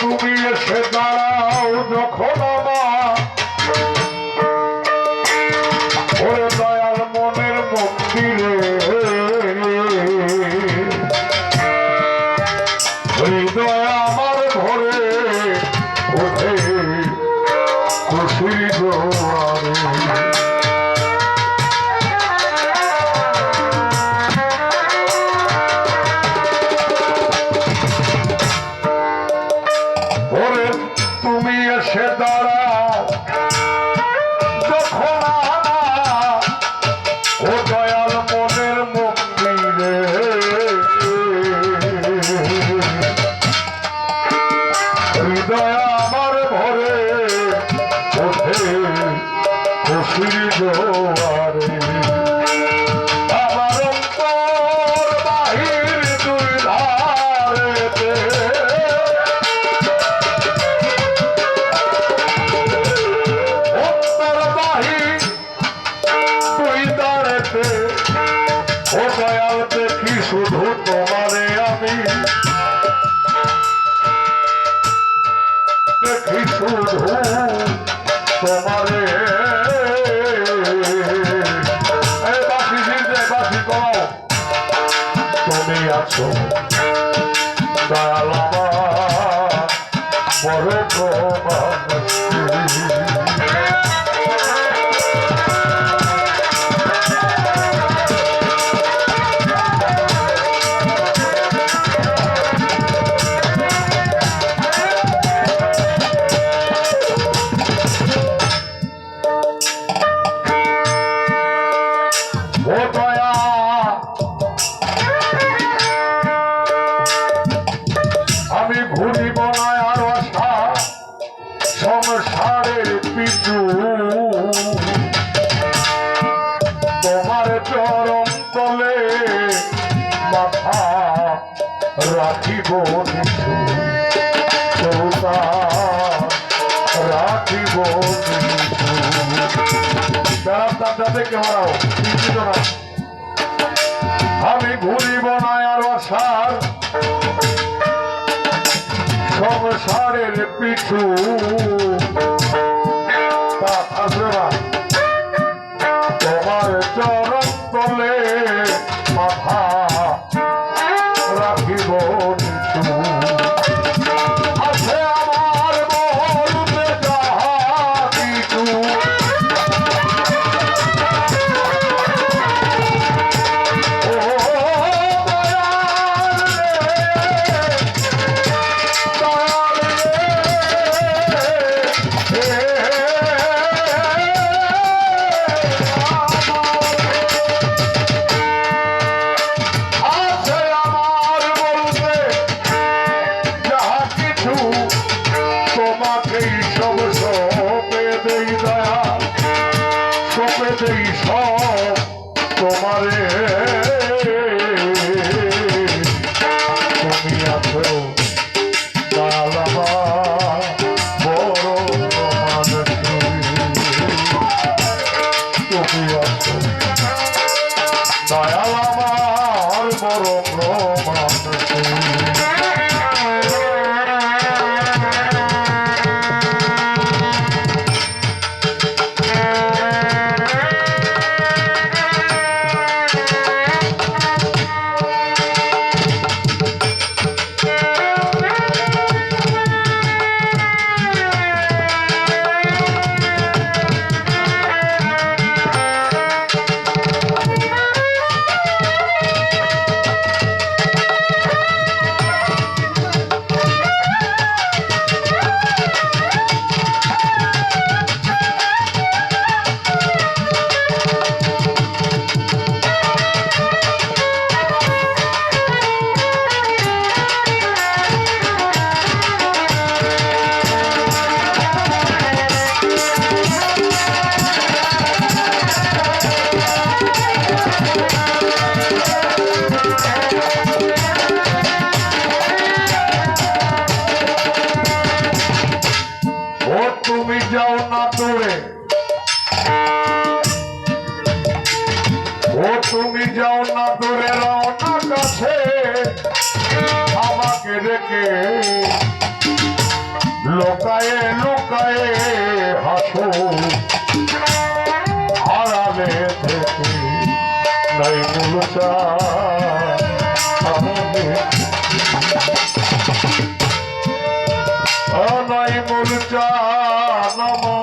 তুমি এসে দাঁড়াও যখন দেখি শুধু তোমারে আমি। দেখি শুধু তোমারে। তুমি আছো দয়াল বড় তোমার সংসারের পিছু। তোমার চরম তলে মাথা রাখিব রাখিব দেখে আমি ঘুরিব না আর সার সংসারের পিছু। Paulo রেখে রেখে লোকায়ে লোকায়ে হাসো। হারালে থেকে নাই মুলচা নাই মুলচা নমো।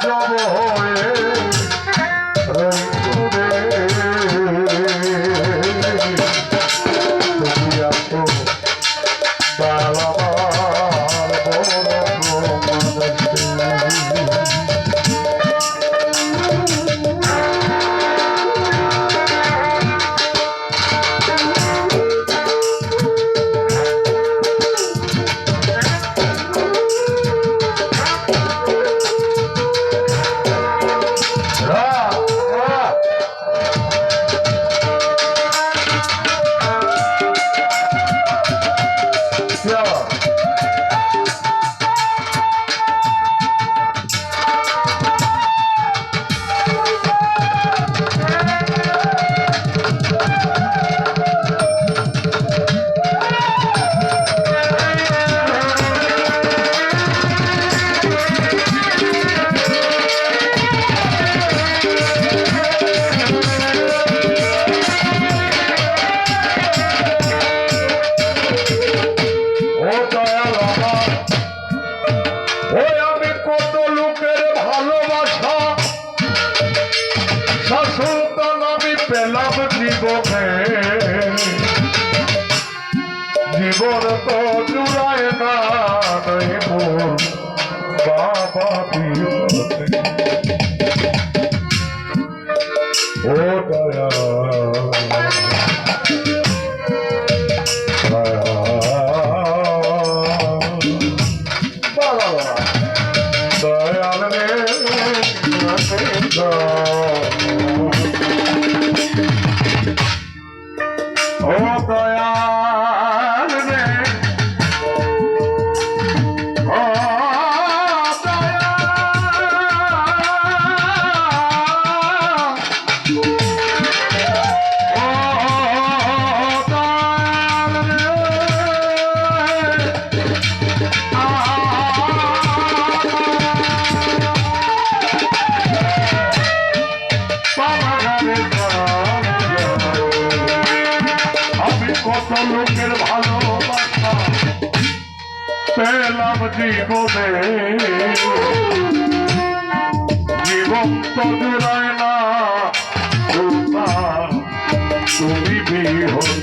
প্রভু জীবন তো জুড়ায় না দেব বাবা ও দয়া লোকের ভালোবাসা পেলাম জীবনে জীবন তো দূরায় না তুমি বিহন